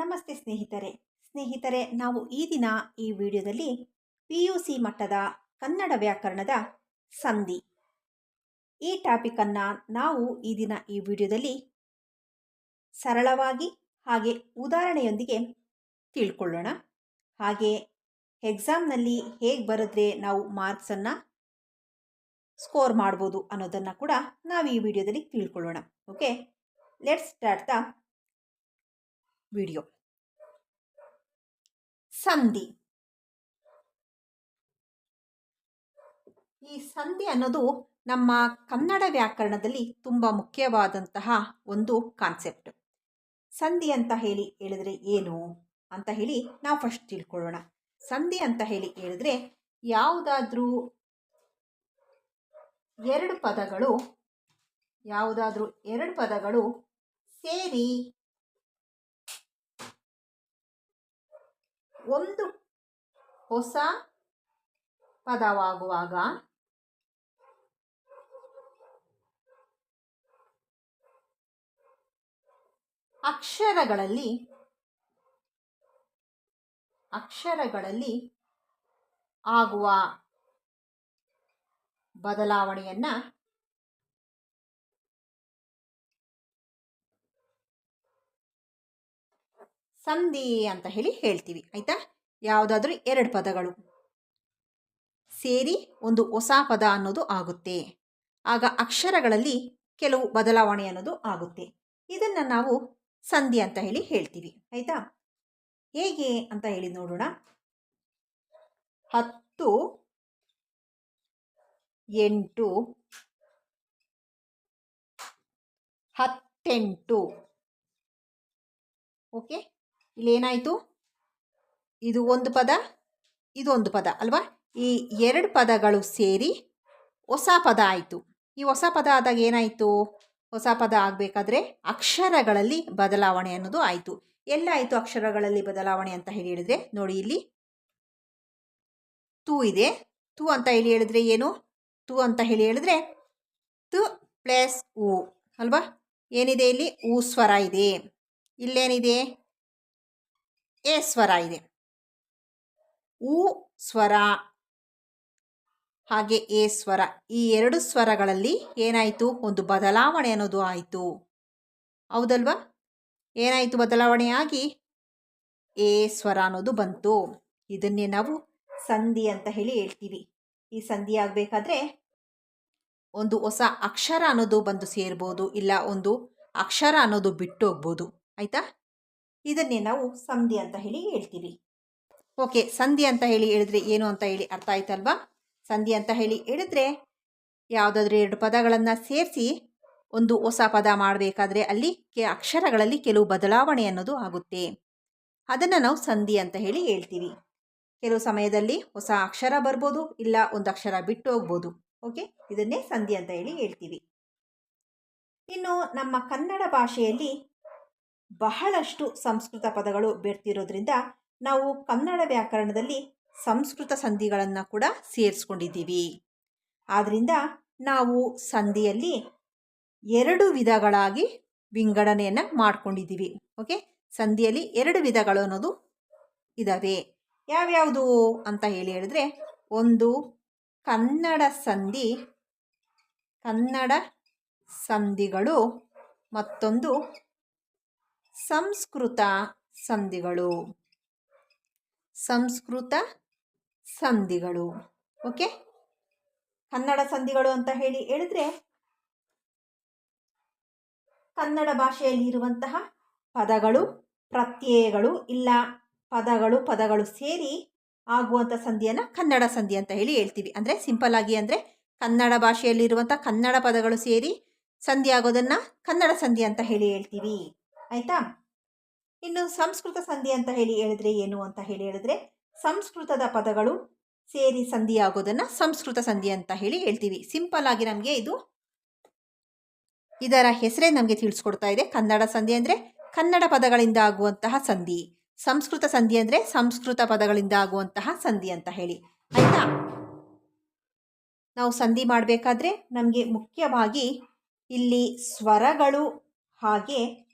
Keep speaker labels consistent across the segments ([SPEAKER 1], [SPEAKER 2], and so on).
[SPEAKER 1] ನಮಸ್ತೆ ಸ್ನೇಹಿತರೆ. ಸ್ನೇಹಿತರೆ, ನಾವು ಈ ದಿನ ಈ ವಿಡಿಯೋದಲ್ಲಿ ಪಿ ಯು ಸಿ ಮಟ್ಟದ ಕನ್ನಡ ವ್ಯಾಕರಣದ ಸಂಧಿ. ಈ ಟಾಪಿಕನ್ನು ನಾವು ಈ ದಿನ ಈ ವಿಡಿಯೋದಲ್ಲಿ ಸರಳವಾಗಿ ಹಾಗೆ ಉದಾಹರಣೆಯೊಂದಿಗೆ ತಿಳ್ಕೊಳ್ಳೋಣ. ಹಾಗೆ ಎಕ್ಸಾಮ್ನಲ್ಲಿ ಹೇಗೆ ಬರೆದ್ರೆ ನಾವು ಮಾರ್ಕ್ಸನ್ನು ಸ್ಕೋರ್ ಮಾಡ್ಬೋದು ಅನ್ನೋದನ್ನು ಕೂಡ ನಾವು ಈ ವಿಡಿಯೋದಲ್ಲಿ ತಿಳ್ಕೊಳ್ಳೋಣ. Okay let's start the video. ಸಂಧಿ. ಈ ಸಂಧಿ ಅನ್ನೋದು ನಮ್ಮ ಕನ್ನಡ ವ್ಯಾಕರಣದಲ್ಲಿ ತುಂಬ ಮುಖ್ಯವಾದಂತಹ ಒಂದು ಕಾನ್ಸೆಪ್ಟ್. ಸಂಧಿ ಅಂತ ಹೇಳಿ ಹೇಳಿದ್ರೆ ಏನು ಅಂತ ಹೇಳಿ ನಾವು ಫಸ್ಟ್ ತಿಳ್ಕೊಳ್ಳೋಣ. ಸಂಧಿ ಅಂತ ಹೇಳಿ ಹೇಳಿದ್ರೆ ಯಾವುದಾದ್ರೂ ಎರಡು ಪದಗಳು, ಯಾವುದಾದ್ರೂ ಎರಡು ಪದಗಳು ಸೇರಿ ಒಂದು ಹೊಸ ಪದವಾಗುವಾಗ ಅಕ್ಷರಗಳಲ್ಲಿ ಅಕ್ಷರಗಳಲ್ಲಿ ಆಗುವ ಬದಲಾವಣೆಯನ್ನ ಸಂಧಿ ಅಂತ ಹೇಳಿ ಹೇಳ್ತೀವಿ, ಆಯಿತಾ? ಯಾವುದಾದ್ರೂ ಎರಡು ಪದಗಳು. ಸೇರಿ ಒಂದು ಹೊಸ ಪದ ಅನ್ನೋದು ಆಗುತ್ತೆ. ಆಗ ಅಕ್ಷರಗಳಲ್ಲಿ ಕೆಲವು ಬದಲಾವಣೆ ಅನ್ನೋದು ಆಗುತ್ತೆ. ಇದನ್ನು ನಾವು ಸಂಧಿ ಅಂತ ಹೇಳಿ ಹೇಳ್ತೀವಿ, ಆಯಿತಾ? ಹೇಗೆ ಅಂತ ಹೇಳಿ ನೋಡೋಣ. ಹತ್ತು, ಎಂಟು, ಹತ್ತೆಂಟು. ಓಕೆ? ಇಲ್ಲೇನಾಯಿತು? ಇದು ಒಂದು ಪದ, ಇದು ಒಂದು ಪದ, ಅಲ್ವಾ? ಈ ಎರಡು ಪದಗಳು ಸೇರಿ ಹೊಸ ಪದ ಆಯಿತು. ಈ ಹೊಸ ಪದ ಆದಾಗ ಏನಾಯಿತು? ಹೊಸ ಪದ ಆಗಬೇಕಾದ್ರೆ ಅಕ್ಷರಗಳಲ್ಲಿ ಬದಲಾವಣೆ ಅನ್ನೋದು ಆಯಿತು. ಎಲ್ಲ ಆಯಿತು ಅಕ್ಷರಗಳಲ್ಲಿ ಬದಲಾವಣೆ ಅಂತ ಹೇಳಿ ಹೇಳಿದ್ರೆ, ನೋಡಿ ಇಲ್ಲಿ. ತು ಇದೆ. ತು ಅಂತ ಹೇಳಿ ಹೇಳಿದ್ರೆ ಏನು? ತು ಅಂತ ಹೇಳಿ ಹೇಳಿದ್ರೆ ತು ಪ್ಲಸ್ ಉ, ಅಲ್ವಾ? ಏನಿದೆ ಇಲ್ಲಿ? ಉ ಸ್ವರ ಇದೆ. ಇಲ್ಲೇನಿದೆ? ಎ ಸ್ವರ ಇದೆ. ಉ ಸ್ವರ ಹಾಗೆ ಎ ಸ್ವರ ಈ ಎರಡು ಸ್ವರಗಳಲ್ಲಿ ಏನಾಯಿತು? ಒಂದು ಬದಲಾವಣೆ ಅನ್ನೋದು ಆಯಿತು. ಹೌದಲ್ವಾ? ಏನಾಯಿತು ಬದಲಾವಣೆಯಾಗಿ? ಎ ಸ್ವರ ಅನ್ನೋದು ಬಂತು. ಇದನ್ನೇ ನಾವು ಸಂಧಿ ಅಂತ ಹೇಳಿ ಹೇಳ್ತೀವಿ. ಈ ಸಂಧಿ ಆಗಬೇಕಾದ್ರೆ ಒಂದು ಹೊಸ ಅಕ್ಷರ ಅನ್ನೋದು ಬಂದು ಸೇರ್ಬೋದು, ಇಲ್ಲ ಒಂದು ಅಕ್ಷರ ಅನ್ನೋದು ಬಿಟ್ಟು ಹೋಗ್ಬೋದು ಆಯಿತಾ? ಇದನ್ನೇ ನಾವು ಸಂಧಿ ಅಂತ ಹೇಳಿ ಹೇಳ್ತೀವಿ. ಓಕೆ ಸಂಧಿ ಅಂತ ಹೇಳಿ ಹೇಳಿದ್ರೆ ಏನು ಅಂತ ಹೇಳಿ ಅರ್ಥ ಆಯ್ತಲ್ವಾ? ಸಂಧಿ ಅಂತ ಹೇಳಿ ಹೇಳಿದ್ರೆ ಯಾವುದಾದ್ರೂ ಎರಡು ಪದಗಳನ್ನು ಸೇರಿಸಿ ಒಂದು ಹೊಸ ಪದ ಮಾಡಬೇಕಾದ್ರೆ ಅಲ್ಲಿ ಕೆ ಅಕ್ಷರಗಳಲ್ಲಿ ಕೆಲವು ಬದಲಾವಣೆ ಅನ್ನೋದು ಆಗುತ್ತೆ. ಅದನ್ನು ನಾವು ಸಂಧಿ ಅಂತ ಹೇಳಿ ಹೇಳ್ತೀವಿ. ಕೆಲವು ಸಮಯದಲ್ಲಿ ಹೊಸ ಅಕ್ಷರ ಬರ್ಬೋದು, ಇಲ್ಲ ಒಂದು ಅಕ್ಷರ ಬಿಟ್ಟು ಹೋಗ್ಬೋದು. ಓಕೆ ಇದನ್ನೇ ಸಂಧಿ ಅಂತ ಹೇಳಿ ಹೇಳ್ತೀವಿ. ಇನ್ನು ನಮ್ಮ ಕನ್ನಡ ಭಾಷೆಯಲ್ಲಿ ಬಹಳಷ್ಟು ಸಂಸ್ಕೃತ ಪದಗಳು ಬೆರ್ತಿರೋದ್ರಿಂದ ನಾವು ಕನ್ನಡ ವ್ಯಾಕರಣದಲ್ಲಿ ಸಂಸ್ಕೃತ ಸಂಧಿಗಳನ್ನು ಕೂಡ ಸೇರಿಸ್ಕೊಂಡಿದ್ದೀವಿ. ಆದ್ದರಿಂದ ನಾವು ಸಂಧಿಯಲ್ಲಿ ಎರಡು ವಿಧಗಳಾಗಿ ವಿಂಗಡಣೆಯನ್ನು ಮಾಡ್ಕೊಂಡಿದ್ದೀವಿ. ಓಕೆ? ಸಂಧಿಯಲ್ಲಿ ಎರಡು ವಿಧಗಳು ಅನ್ನೋದು ಇದ್ದಾವೆ ಯಾವ್ಯಾವುದು ಅಂತ ಹೇಳಿ ಹೇಳಿದ್ರೆ ಒಂದು ಕನ್ನಡ ಸಂಧಿ, ಕನ್ನಡ ಸಂಧಿಗಳು ಮತ್ತೊಂದು ಸಂಸ್ಕೃತ ಸಂಧಿಗಳು. ಸಂಸ್ಕೃತ ಸಂಧಿಗಳು. ಓಕೆ? ಕನ್ನಡ ಸಂಧಿಗಳು ಅಂತ ಹೇಳಿ ಹೇಳಿದ್ರೆ ಕನ್ನಡ ಭಾಷೆಯಲ್ಲಿ ಇರುವಂತಹ ಪದಗಳು, ಪ್ರತ್ಯಯಗಳು, ಇಲ್ಲ ಪದಗಳು ಪದಗಳು ಸೇರಿ ಆಗುವಂಥ ಸಂಧಿಯನ್ನು ಕನ್ನಡ ಸಂಧಿ ಅಂತ ಹೇಳಿ ಹೇಳ್ತೀವಿ. ಅಂದರೆ ಸಿಂಪಲ್ ಆಗಿ ಅಂದರೆ ಕನ್ನಡ ಭಾಷೆಯಲ್ಲಿರುವಂಥ ಕನ್ನಡ ಪದಗಳು ಸೇರಿ ಸಂಧಿ ಆಗೋದನ್ನು ಕನ್ನಡ ಸಂಧಿ ಅಂತ ಹೇಳಿ ಹೇಳ್ತೀವಿ. ಆಯಿತಾ? ಇನ್ನು ಸಂಸ್ಕೃತ ಸಂಧಿ ಅಂತ ಹೇಳಿ ಹೇಳಿದ್ರೆ ಏನು ಅಂತ ಹೇಳಿ ಹೇಳಿದ್ರೆ, ಸಂಸ್ಕೃತದ ಪದಗಳು ಸೇರಿ ಸಂಧಿ ಆಗೋದನ್ನು ಸಂಸ್ಕೃತ ಸಂಧಿ ಅಂತ ಹೇಳಿ ಹೇಳ್ತೀವಿ. ಸಿಂಪಲ್ ಆಗಿ ನಮಗೆ ಇದು ಇದರ ಹೆಸರೇ ನಮಗೆ ತಿಳಿಸ್ಕೊಡ್ತಾ ಇದೆ. ಕನ್ನಡ ಸಂಧಿ ಅಂದರೆ ಕನ್ನಡ ಪದಗಳಿಂದ ಆಗುವಂತಹ ಸಂಧಿ. ಸಂಸ್ಕೃತ ಸಂಧಿ ಅಂದರೆ ಸಂಸ್ಕೃತ ಪದಗಳಿಂದ ಆಗುವಂತಹ ಸಂಧಿ ಅಂತ ಹೇಳಿ. ಆಯಿತಾ? ನಾವು ಸಂಧಿ ಮಾಡಬೇಕಾದ್ರೆ ನಮಗೆ ಮುಖ್ಯವಾಗಿ ಇಲ್ಲಿ ಸ್ವರಗಳು ಹಾಗೆ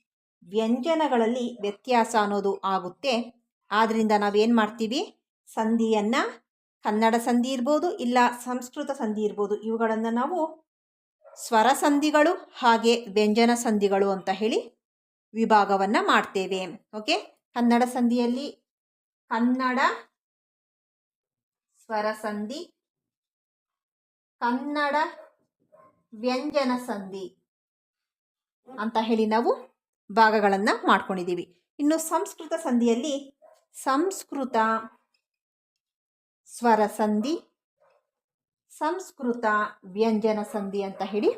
[SPEAKER 1] ವ್ಯಂಜನಗಳಲ್ಲಿ ವ್ಯತ್ಯಾಸ ಅನ್ನೋದು ಆಗುತ್ತೆ. ಆದ್ದರಿಂದ ನಾವೇನು ಮಾಡ್ತೀವಿ? ಸಂಧಿಯನ್ನು, ಕನ್ನಡ ಸಂಧಿ ಇರ್ಬೋದು, ಇಲ್ಲ ಸಂಸ್ಕೃತ ಸಂಧಿ ಇರ್ಬೋದು, ಇವುಗಳನ್ನು ನಾವು ಸ್ವರ ಸಂಧಿಗಳು ಹಾಗೆ ವ್ಯಂಜನ ಸಂಧಿಗಳು ಅಂತ ಹೇಳಿ ವಿಭಾಗವನ್ನು ಮಾಡ್ತೇವೆ. ಓಕೆ? ಕನ್ನಡ ಸಂಧಿಯಲ್ಲಿ ಕನ್ನಡ ಸ್ವರ ಸಂಧಿ, ಕನ್ನಡ ವ್ಯಂಜನ ಸಂಧಿ ಅಂತ ಹೇಳಿ ನಾವು ಭಾಗಗಳನ್ನು ಮಾಡ್ಕೊಂಡಿದ್ದೀವಿ. ಇನ್ನು ಸಂಸ್ಕೃತ ಸಂಧಿಯಲ್ಲಿ ಸಂಸ್ಕೃತ ಸ್ವರ ಸಂಧಿ, ಸಂಸ್ಕೃತ ವ್ಯಂಜನ ಸಂಧಿ ಅಂತ ಹೇಳಿ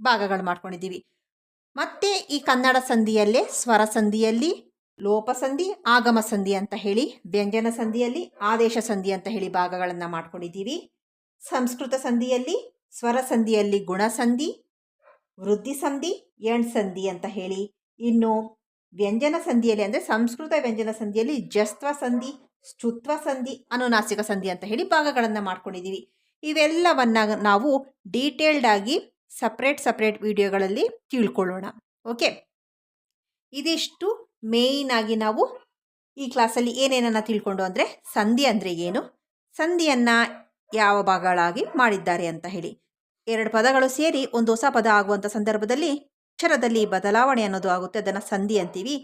[SPEAKER 1] ಭಾಗಗಳು ಮಾಡ್ಕೊಂಡಿದ್ದೀವಿ. ಮತ್ತೆ ಈ ಕನ್ನಡ ಸಂಧಿಯಲ್ಲೇ ಸ್ವರ ಸಂಧಿಯಲ್ಲಿ ಲೋಪ ಸಂಧಿ, ಆಗಮ ಸಂಧಿ ಅಂತ ಹೇಳಿ, ವ್ಯಂಜನ ಸಂಧಿಯಲ್ಲಿ ಆದೇಶ ಸಂಧಿ ಅಂತ ಹೇಳಿ ಭಾಗಗಳನ್ನು ಮಾಡ್ಕೊಂಡಿದ್ದೀವಿ. ಸಂಸ್ಕೃತ ಸಂಧಿಯಲ್ಲಿ ಸ್ವರ ಸಂಧಿಯಲ್ಲಿ ಗುಣಸಂಧಿ ವೃದ್ಧಿ ಸಂಧಿ ಎಣ್ ಸಂಧಿ ಅಂತ ಹೇಳಿ ಇನ್ನು ವ್ಯಂಜನ ಸಂಧಿಯಲ್ಲಿ ಅಂದರೆ ಸಂಸ್ಕೃತ ವ್ಯಂಜನ ಸಂಧಿಯಲ್ಲಿ ಜಸ್ತ್ವ ಸಂಧಿ, ಸ್ತುತ್ವ ಸಂಧಿ, ಅನುನಾಸಿಕ ಸಂಧಿ ಅಂತ ಹೇಳಿ ಭಾಗಗಳನ್ನು ಮಾಡ್ಕೊಂಡಿದ್ದೀವಿ ಇವೆಲ್ಲವನ್ನ ನಾವು ಡೀಟೇಲ್ಡ್ ಆಗಿ ಸಪ್ರೇಟ್ ಸಪ್ರೇಟ್ ವಿಡಿಯೋಗಳಲ್ಲಿ ತಿಳ್ಕೊಳ್ಳೋಣ. ಓಕೆ ಇದಿಷ್ಟು ಮೇಯ್ನ್ ಆಗಿ ನಾವು ಈ ಕ್ಲಾಸಲ್ಲಿ ಏನೇನನ್ನು ತಿಳ್ಕೊಂಡು ಅಂದರೆ ಸಂಧಿ ಅಂದರೆ ಏನು, ಸಂಧಿಯನ್ನು ಯಾವ ಭಾಗಗಳಾಗಿ ಮಾಡಿದ್ದಾರೆ ಅಂತ ಹೇಳಿ. ಎರಡು ಪದಗಳು ಸೇರಿ ಒಂದು ಹೊಸ ಪದ ಆಗುವಂಥ ಸಂದರ್ಭದಲ್ಲಿ ಅಕ್ಷರದಲ್ಲಿ ಬದಲಾವಣೆ ಅನ್ನೋದು ಆಗುತ್ತೆ. ಅದನ್ನು ಸಂಧಿ ಅಂತೀವಿ.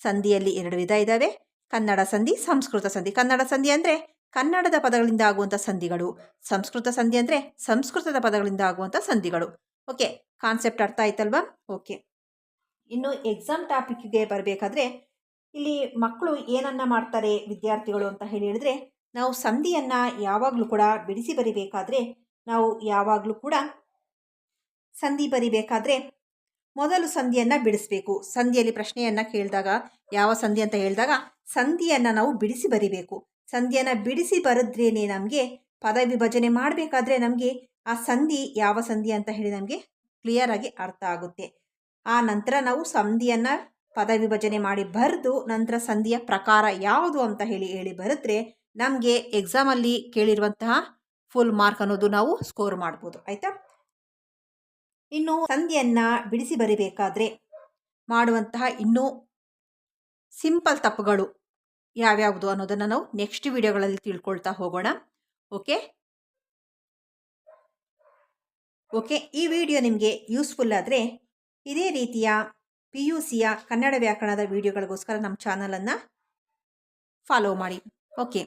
[SPEAKER 1] ಸಂಧಿಯಲ್ಲಿ ಎರಡು ವಿಧ ಇದ್ದಾವೆ ಕನ್ನಡ ಸಂಧಿ, ಸಂಸ್ಕೃತ ಸಂಧಿ. ಕನ್ನಡ ಸಂಧಿ ಅಂದರೆ ಕನ್ನಡದ ಪದಗಳಿಂದ ಆಗುವಂಥ ಸಂಧಿಗಳು. ಸಂಸ್ಕೃತ ಸಂಧಿ ಅಂದರೆ ಸಂಸ್ಕೃತದ ಪದಗಳಿಂದ ಆಗುವಂಥ ಸಂಧಿಗಳು. ಓಕೆ ಕಾನ್ಸೆಪ್ಟ್ ಅರ್ಥ ಆಯ್ತಲ್ವಾ? ಓಕೆ. ಇನ್ನು ಎಕ್ಸಾಮ್ ಟಾಪಿಕ್ಗೆ ಬರಬೇಕಾದ್ರೆ ಇಲ್ಲಿ ಮಕ್ಕಳು ಏನನ್ನ ಮಾಡ್ತಾರೆ ವಿದ್ಯಾರ್ಥಿಗಳು ಅಂತ ಹೇಳಿ ಹೇಳಿದ್ರೆ ನಾವು ಸಂಧಿಯನ್ನು ಯಾವಾಗಲೂ ಕೂಡ ಬಿಡಿಸಿ ಬರಿಬೇಕಾದ್ರೆ ನಾವು ಯಾವಾಗಲೂ ಕೂಡ ಸಂಧಿ ಬರಿಬೇಕಾದ್ರೆ ಮೊದಲು ಸಂಧಿಯನ್ನು ಬಿಡಿಸಬೇಕು. ಸಂಧಿಯಲ್ಲಿ ಪ್ರಶ್ನೆಯನ್ನು ಕೇಳಿದಾಗ, ಯಾವ ಸಂಧಿ ಅಂತ ಹೇಳಿದಾಗ, ಸಂಧಿಯನ್ನು ನಾವು ಬಿಡಿಸಿ ಬರಿಬೇಕು. ಸಂಧಿಯನ್ನು ಬಿಡಿಸಿ ಬರೆದ್ರೇನೆ ನಮಗೆ ಪದ ವಿಭಜನೆ ಮಾಡಬೇಕಾದ್ರೆ ನಮಗೆ ಆ ಸಂಧಿ ಯಾವ ಸಂಧಿ ಅಂತ ಹೇಳಿ ನಮಗೆ ಕ್ಲಿಯರ್ ಆಗಿ ಅರ್ಥ ಆಗುತ್ತೆ. ಆ ನಂತರ ನಾವು ಸಂಧಿಯನ್ನು ಪದ ವಿಭಜನೆ ಮಾಡಿ ಬರೆದು ನಂತರ ಸಂಧಿಯ ಪ್ರಕಾರ ಯಾವುದು ಅಂತ ಹೇಳಿ ಹೇಳಿ ಬರೆದ್ರೆ ನಮಗೆ ಎಕ್ಸಾಮಲ್ಲಿ ಕೇಳಿರುವಂತಹ ಫುಲ್ ಮಾರ್ಕ್ ಅನ್ನೋದು ನಾವು ಸ್ಕೋರ್ ಮಾಡ್ಬೋದು. ಆಯಿತಾ? ಇನ್ನು ಸಂಧಿಯನ್ನು ಬಿಡಿಸಿ ಬರಿಬೇಕಾದ್ರೆ ಮಾಡುವಂತಹ ಇನ್ನೂ ಸಿಂಪಲ್ ತಪ್ಪುಗಳು ಯಾವ್ಯಾವುದು ಅನ್ನೋದನ್ನು ನಾವು ನೆಕ್ಸ್ಟ್ ವಿಡಿಯೋಗಳಲ್ಲಿ ತಿಳ್ಕೊಳ್ತಾ ಹೋಗೋಣ. ಓಕೆ ಓಕೆ ಈ ವಿಡಿಯೋ ನಿಮಗೆ ಯೂಸ್ಫುಲ್ ಆದರೆ ಇದೇ ರೀತಿಯ ಪಿ ಯು ಸಿಯ ಕನ್ನಡ ವ್ಯಾಕರಣದ ವಿಡಿಯೋಗಳಿಗೋಸ್ಕರ ನಮ್ಮ ಚಾನಲನ್ನು ಫಾಲೋ ಮಾಡಿ. ಓಕೆ